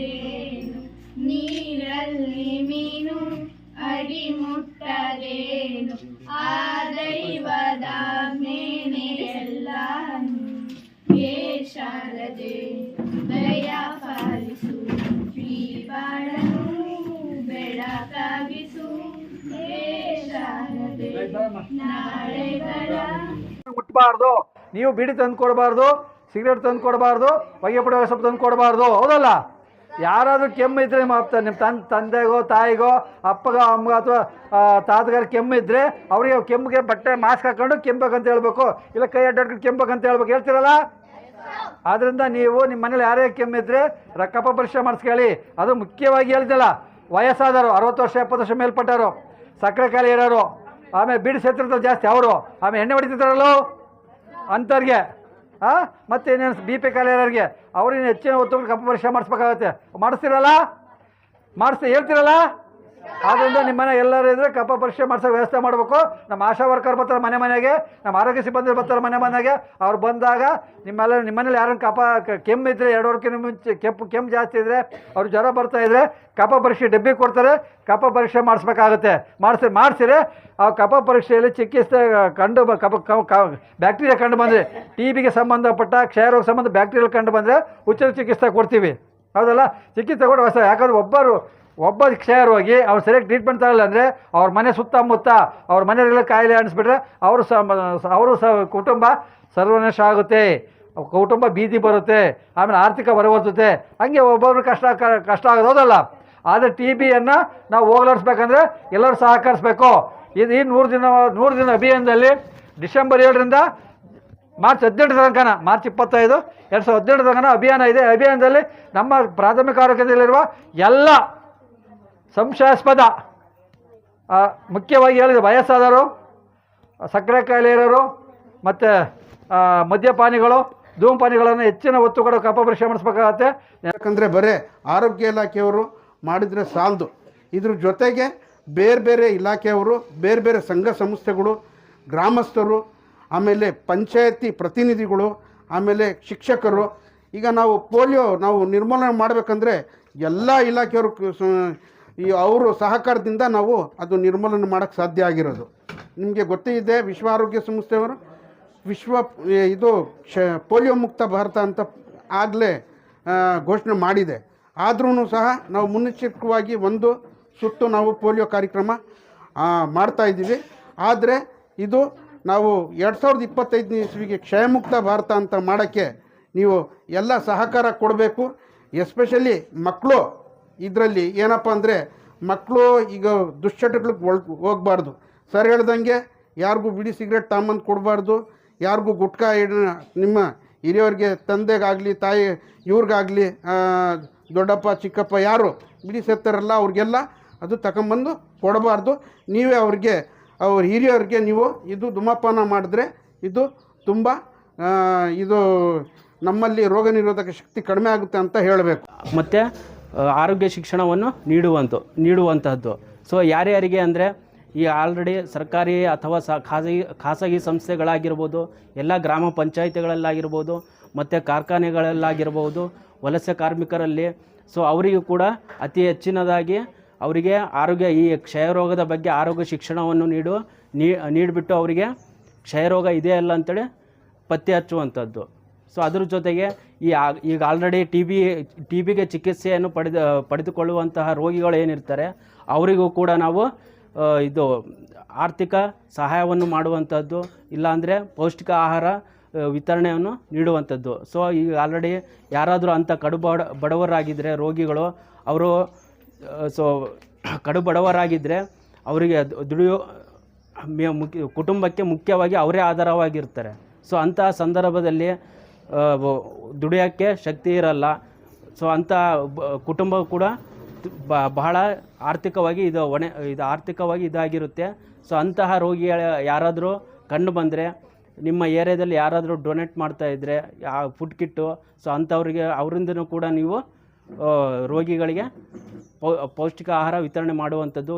ಮುಟ್ಟದೇನು ನೀರಲ್ಲಿ ಮೀನು ಅಡಿ ಮುಟ್ಟದೇನು? ಆ ದೈವದ ಮೇನೆ ಎಲ್ಲ ಹೇ ಶಾರದೆ ದಯ ಪಾಲಿಸು ಈ ಬಾಳನು ಬೆಳಕಾಗಿಸು ಹೇ ಶಾರದೆ ನಾಳೆಗಳ ಮುಟ್ಟಬಾರ್ದು ನೀವು ಬಿಡಿ ತಂದು ಕೊಡಬಾರ್ದು ಸಿಗರೇಟ್ ತಂದು ಕೊಡಬಾರ್ದು ಹೊಗೆ ಪುಡಿ ಸೊಪ್ಪು ತಂದು ಕೊಡಬಾರ್ದು ಹೌದಲ್ಲ? ಯಾರಾದರೂ ಕೆಮ್ಮು ಇದ್ರೆ ನಿಮ್ಮ ತನ್, ತಂದೆಗೋ, ತಾಯಿಗೋ, ಅಪ್ಪಗೋ, ಅಮ್ಮಗ ಅಥವಾ ತಾತಗಾರ ಕೆಮ್ಮು ಇದ್ದರೆ ಅವರಿಗೆ ಕೆಮ್ಮಿಗೆ ಬಟ್ಟೆ ಮಾಸ್ಕ್ ಹಾಕೊಂಡು ಕೆಮ್ಮಬೇಕಂತ ಹೇಳ್ಬೇಕು. ಇಲ್ಲ ಕೈ ಅಡ್ಡಾಡ್ಕೊಂಡು ಕೆಮ್ಮಬೇಕಂತ ಹೇಳ್ಬೇಕು. ಹೇಳ್ತೀರಲ್ಲ? ಆದ್ದರಿಂದ ನೀವು ನಿಮ್ಮ ಮನೇಲಿ ಯಾರೇ ಕೆಮ್ಮಿದ್ರೆ ರಕ್ಕಪ್ಪ ಪರೀಕ್ಷೆ ಮಾಡಿಸ್ಕೊಳ್ಳಿ. ಅದು ಮುಖ್ಯವಾಗಿ ಹೇಳ್ತಿಲ್ಲ ವಯಸ್ಸಾದವರು, ಅರವತ್ತು ವರ್ಷ, ಎಪ್ಪತ್ತು ವರ್ಷ ಮೇಲ್ಪಟ್ಟವರು, ಸಕ್ಕರೆ ಕಾಯಿಲೆ ಇರೋರು, ಆಮೇಲೆ ಬೀಡಿ ಸೇತಿರ್ತಾರೆ ಜಾಸ್ತಿ, ಅವರು, ಆಮೇಲೆ ಎಣ್ಣೆ ಹೊಡಿತಿರ್ತಾರಲ್ಲೋ? ಅಂಥವ್ರಿಗೆ. ಹಾಂ ಮತ್ತೆ ಏನೇನು ಬಿ ಪಿ ಕಾಯಿಲೆ ಅವ್ರಿಗೆ ಅವ್ರಿನ ಹೆಚ್ಚಿನ ಒತ್ತು ಕಪ್ಪು ಪರೀಕ್ಷೆ ಮಾಡಿಸ್ಬೇಕಾಗತ್ತೆ. ಮಾಡಿಸ್ತಿರಲ್ಲ? ಮಾಡಿಸ್ತೀವಿ ಹೇಳ್ತೀರಲ್ಲ? ಆದ್ದರಿಂದ ನಿಮ್ಮ ಮನೆ ಎಲ್ಲರೂ ಇದ್ದರೆ ಕಪ್ಪ ಪರೀಕ್ಷೆ ಮಾಡಿಸೋ ವ್ಯವಸ್ಥೆ ಮಾಡಬೇಕು. ನಮ್ಮ ಆಶಾ ವರ್ಕರ್ ಬರ್ತಾರೆ ಮನೆ ಮನೆಗೆ, ನಮ್ಮ ಆರೋಗ್ಯ ಸಿಬ್ಬಂದಿ ಬರ್ತಾರೆ ಮನೆ ಮನೆಗೆ. ಅವ್ರು ಬಂದಾಗ ನಿಮ್ಮೆಲ್ಲ ನಿಮ್ಮ ಮನೇಲಿ ಯಾರನ್ನ ಕಪ ಕೆಮ್ಮಿದ್ರೆ ಎರಡು ವರ್ಕಿನ ಮುಂಚೆ ಕೆಂಪು ಕೆಮ್ಮು ಜಾಸ್ತಿ ಇದ್ದರೆ ಅವ್ರು ಜ್ವರ ಬರ್ತಾ ಇದ್ದರೆ ಕಪ ಪರೀಕ್ಷೆ ಡಬ್ಬಿ ಕೊಡ್ತಾರೆ. ಕಪ ಪರೀಕ್ಷೆ ಮಾಡಿಸ್ಬೇಕಾಗುತ್ತೆ. ಮಾಡಿಸಿ ಮಾಡಿಸಿದ್ರೆ ಆ ಕಪ ಪರೀಕ್ಷೆಯಲ್ಲಿ ಚಿಕಿತ್ಸೆ ಕಂಡು ಕಪ ಬ್ಯಾಕ್ಟೀರಿಯಾ ಕಂಡು ಬಂದರೆ ಟಿ ಬಿಗೆ ಸಂಬಂಧಪಟ್ಟ ಕ್ಷಯರೋಗ ಸಂಬಂಧ ಬ್ಯಾಕ್ಟೀರಿಯಲ್ ಕಂಡು ಬಂದರೆ ಉಚಿತ ಚಿಕಿತ್ಸೆ ಕೊಡ್ತೀವಿ. ಹೌದಲ್ಲ? ಚಿಕಿತ್ಸೆ ಕೊಡೋ ಯಾಕಂದ್ರೆ ಒಬ್ಬರು ಒಬ್ಬ ಕ್ಷಯ ರೋಗಿ ಅವ್ರು ಸರಿಯಾಗಿ ಟ್ರೀಟ್ಮೆಂಟ್ ತಗೊಳ್ಳ ಅಂದರೆ ಅವ್ರ ಮನೆ ಸುತ್ತಮುತ್ತ ಅವ್ರ ಮನೆಯಲ್ಲ ಕಾಯಿಲೆ ಅನಿಸ್ಬಿಟ್ರೆ ಅವರು ಸ ಅವರು ಸ, ಕುಟುಂಬ ಸರ್ವನಾಶ ಆಗುತ್ತೆ. ಕುಟುಂಬ ಬೀದಿ ಬರುತ್ತೆ, ಆಮೇಲೆ ಆರ್ಥಿಕ ಹೊರವರ್ತುತ್ತೆ ಹಂಗೆ ಒಬ್ಬೊಬ್ರು ಕಷ್ಟ ಕಷ್ಟ ಆಗೋದು ಹೋದಲ್ಲ? ಆದರೆ ಟಿ ಬಿಯನ್ನು ನಾವು ಹೋಗ್ಲಾಡಿಸ್ಬೇಕಂದ್ರೆ ಎಲ್ಲರೂ ಸಹಕರಿಸ್ಬೇಕು. ಇದು ಈ ನೂರು ದಿನ ನೂರು ದಿನ ಅಭಿಯಾನದಲ್ಲಿ ಡಿಸೆಂಬರ್ ಏಳರಿಂದ ಮಾರ್ಚ್ ಹದಿನೆಂಟು ತನಕನ, ಮಾರ್ಚ್ ಇಪ್ಪತ್ತೈದು, ಎರಡು ಸಾವಿರದ ಹದಿನೆಂಟು ತನಕ ಅಭಿಯಾನ ಇದೆ. ಅಭಿಯಾನದಲ್ಲಿ ನಮ್ಮ ಪ್ರಾಥಮಿಕ ಆರೋಗ್ಯದಲ್ಲಿರುವ ಎಲ್ಲ ಸಂಶಯಾಸ್ಪದ. ಮುಖ್ಯವಾಗಿ ಹೇಳಿದ ವಯಸ್ಸಾದವರು ಸಕ್ಕರೆ ಕಾಯಿಲೆ ಇರೋರು ಮತ್ತು ಮದ್ಯಪಾನಿಗಳು, ಧೂಮಪಾನಿಗಳನ್ನು ಹೆಚ್ಚಿನ ಒತ್ತು ಕೊಡೋ ಕಪ ಪರೀಕ್ಷೆ ಮಾಡಿಸ್ಬೇಕಾಗತ್ತೆ. ಯಾಕಂದರೆ ಬರೀ ಆರೋಗ್ಯ ಇಲಾಖೆಯವರು ಮಾಡಿದರೆ ಸಾಲದು. ಇದ್ರ ಜೊತೆಗೆ ಬೇರೆ ಬೇರೆ ಇಲಾಖೆಯವರು, ಬೇರೆ ಬೇರೆ ಸಂಘ ಸಂಸ್ಥೆಗಳು, ಗ್ರಾಮಸ್ಥರು, ಆಮೇಲೆ ಪಂಚಾಯತಿ ಪ್ರತಿನಿಧಿಗಳು, ಆಮೇಲೆ ಶಿಕ್ಷಕರು, ಈಗ ನಾವು ಪೋಲಿಯೋ ನಾವು ನಿರ್ಮೂಲನೆ ಮಾಡಬೇಕಂದ್ರೆ ಎಲ್ಲ ಇಲಾಖೆಯವರು ಈ ಅವರು ಸಹಕಾರದಿಂದ ನಾವು ಅದು ನಿರ್ಮೂಲನೆ ಮಾಡೋಕ್ಕೆ ಸಾಧ್ಯ ಆಗಿರೋದು. ನಿಮಗೆ ಗೊತ್ತೇ ಇದೆ, ವಿಶ್ವ ಆರೋಗ್ಯ ಸಂಸ್ಥೆಯವರು ವಿಶ್ವ ಇದು ಕ್ಷ ಪೋಲಿಯೋ ಮುಕ್ತ ಭಾರತ ಅಂತ ಆಗಲೇ ಘೋಷಣೆ ಮಾಡಿದೆ. ಆದ್ರೂ ಸಹ ನಾವು ಮುನ್ನೆಚ್ಚರಿಕವಾಗಿ ಒಂದು ಸುತ್ತು ನಾವು ಪೋಲಿಯೋ ಕಾರ್ಯಕ್ರಮ ಮಾಡ್ತಾ ಇದ್ದೀವಿ. ಆದರೆ ಇದು ನಾವು ಎರಡು ಸಾವಿರದ ಇಪ್ಪತ್ತೈದನೇ ಇಸ್ವಿಗೆ ಕ್ಷಯಮುಕ್ತ ಭಾರತ ಅಂತ ಮಾಡೋಕ್ಕೆ ನೀವು ಎಲ್ಲ ಸಹಕಾರ ಕೊಡಬೇಕು. ಎಸ್ಪೆಷಲಿ ಮಕ್ಕಳು ಇದರಲ್ಲಿ ಏನಪ್ಪ ಅಂದರೆ ಮಕ್ಕಳು ಈಗ ದುಶ್ಚಟಗಳಿಗೆ ಒಳ್ ಹೋಗಬಾರ್ದು. ಸರ್ ಹೇಳ್ದಂಗೆ, ಯಾರಿಗೂ ಬಿಡಿ ಸಿಗರೇಟ್ ತಾಮಂದು ಕೊಡಬಾರ್ದು. ಯಾರಿಗೂ ಗುಟ್ಕಾ ಇಡ, ನಿಮ್ಮ ಹಿರಿಯವ್ರಿಗೆ ತಂದೆಗಾಗಲಿ, ತಾಯಿ, ಇವ್ರಿಗಾಗಲಿ ದೊಡ್ಡಪ್ಪ, ಚಿಕ್ಕಪ್ಪ ಯಾರು ಬಿಡಿ ಸೇರ್ತಾರಲ್ಲ, ಅವ್ರಿಗೆಲ್ಲ ಅದು ತಗೊಂಬಂದು ಕೊಡಬಾರ್ದು. ನೀವೇ ಅವ್ರಿಗೆ, ಅವ್ರ ಹಿರಿಯವ್ರಿಗೆ ನೀವು ಇದು ಧುಮಪಾನ ಮಾಡಿದ್ರೆ ಇದು ತುಂಬ ಇದು ನಮ್ಮಲ್ಲಿ ರೋಗ ನಿರೋಧಕ ಶಕ್ತಿ ಕಡಿಮೆ ಆಗುತ್ತೆ ಅಂತ ಹೇಳಬೇಕು. ಮತ್ತು ಆರೋಗ್ಯ ಶಿಕ್ಷಣವನ್ನು ನೀಡುವಂಥ ನೀಡುವಂತಹದ್ದು. ಸೊ ಯಾರ್ಯಾರಿಗೆ ಅಂದರೆ, ಈ ಆಲ್ರೆಡಿ ಸರ್ಕಾರಿ ಅಥವಾ ಸ, ಖಾಸಗಿ ಖಾಸಗಿ ಸಂಸ್ಥೆಗಳಾಗಿರ್ಬೋದು, ಎಲ್ಲ ಗ್ರಾಮ ಪಂಚಾಯಿತಿಗಳಲ್ಲಾಗಿರ್ಬೋದು, ಮತ್ತು ಕಾರ್ಖಾನೆಗಳಲ್ಲಾಗಿರ್ಬೋದು, ವಲಸೆ ಕಾರ್ಮಿಕರಲ್ಲಿ ಸೊ ಅವರಿಗೂ ಕೂಡ ಅತಿ ಹೆಚ್ಚಿನದಾಗಿ ಅವರಿಗೆ ಆರೋಗ್ಯ, ಈ ಕ್ಷಯರೋಗದ ಬಗ್ಗೆ ಆರೋಗ್ಯ ಶಿಕ್ಷಣವನ್ನು ನೀಡು ನೀಡಿಬಿಟ್ಟು ಅವರಿಗೆ ಕ್ಷಯರೋಗ ಇದೆ ಅಲ್ಲ ಅಂತೇಳಿ ಪತ್ತೆ ಹಚ್ಚುವಂಥದ್ದು ಸೊ ಅದರ ಜೊತೆಗೆ ಈ ಈಗ ಆಲ್ರೆಡಿ ಟಿ ಬಿ ಟಿ ಬಿಗೆ ಚಿಕಿತ್ಸೆಯನ್ನು ಪಡೆದು, ಪಡೆದುಕೊಳ್ಳುವಂತಹ ರೋಗಿಗಳು ಏನಿರ್ತಾರೆ, ಅವರಿಗೂ ಕೂಡ ನಾವು ಇದು ಆರ್ಥಿಕ ಸಹಾಯವನ್ನು ಮಾಡುವಂಥದ್ದು ಇಲ್ಲಾಂದರೆ ಪೌಷ್ಟಿಕ ಆಹಾರ ವಿತರಣೆಯನ್ನು ನೀಡುವಂಥದ್ದು ಸೊ ಈಗ ಆಲ್ರೆಡಿ ಯಾರಾದರೂ ಅಂಥ ಕಡು ಬಡ ಬಡವರಾಗಿದ್ದರೆ ರೋಗಿಗಳು, ಅವರು ಸೊ ಕಡು ಬಡವರಾಗಿದ್ದರೆ ಅವರಿಗೆ ದುಡಿಯೋ ಮುಖ್ಯ, ಕುಟುಂಬಕ್ಕೆ ಮುಖ್ಯವಾಗಿ ಅವರೇ ಆಧಾರವಾಗಿರ್ತಾರೆ. ಸೊ ಅಂತಹ ಸಂದರ್ಭದಲ್ಲಿ ದುಡಿಯೋಕ್ಕೆ ಶಕ್ತಿ ಇರಲ್ಲ. ಸೊ ಅಂಥ ಕುಟುಂಬ ಕೂಡ ಬಹಳ ಆರ್ಥಿಕವಾಗಿ ಇದು ಹೊಣೆ ಇದು ಆರ್ಥಿಕವಾಗಿ ಇದಾಗಿರುತ್ತೆ. ಸೊ ಅಂತಹ ರೋಗಿ ಯಾರಾದರೂ ಕಂಡು ಬಂದರೆ, ನಿಮ್ಮ ಏರಿಯಾದಲ್ಲಿ ಯಾರಾದರೂ ಡೊನೇಟ್ ಮಾಡ್ತಾ ಇದ್ದರೆ ಯಾ ಫುಡ್ ಕಿಟ್ಟು ಸೊ ಅಂಥವ್ರಿಗೆ ಅವರಿಂದನೂ ಕೂಡ ನೀವು ರೋಗಿಗಳಿಗೆ ಪೌಷ್ಟಿಕ ಆಹಾರ ವಿತರಣೆ ಮಾಡುವಂಥದ್ದು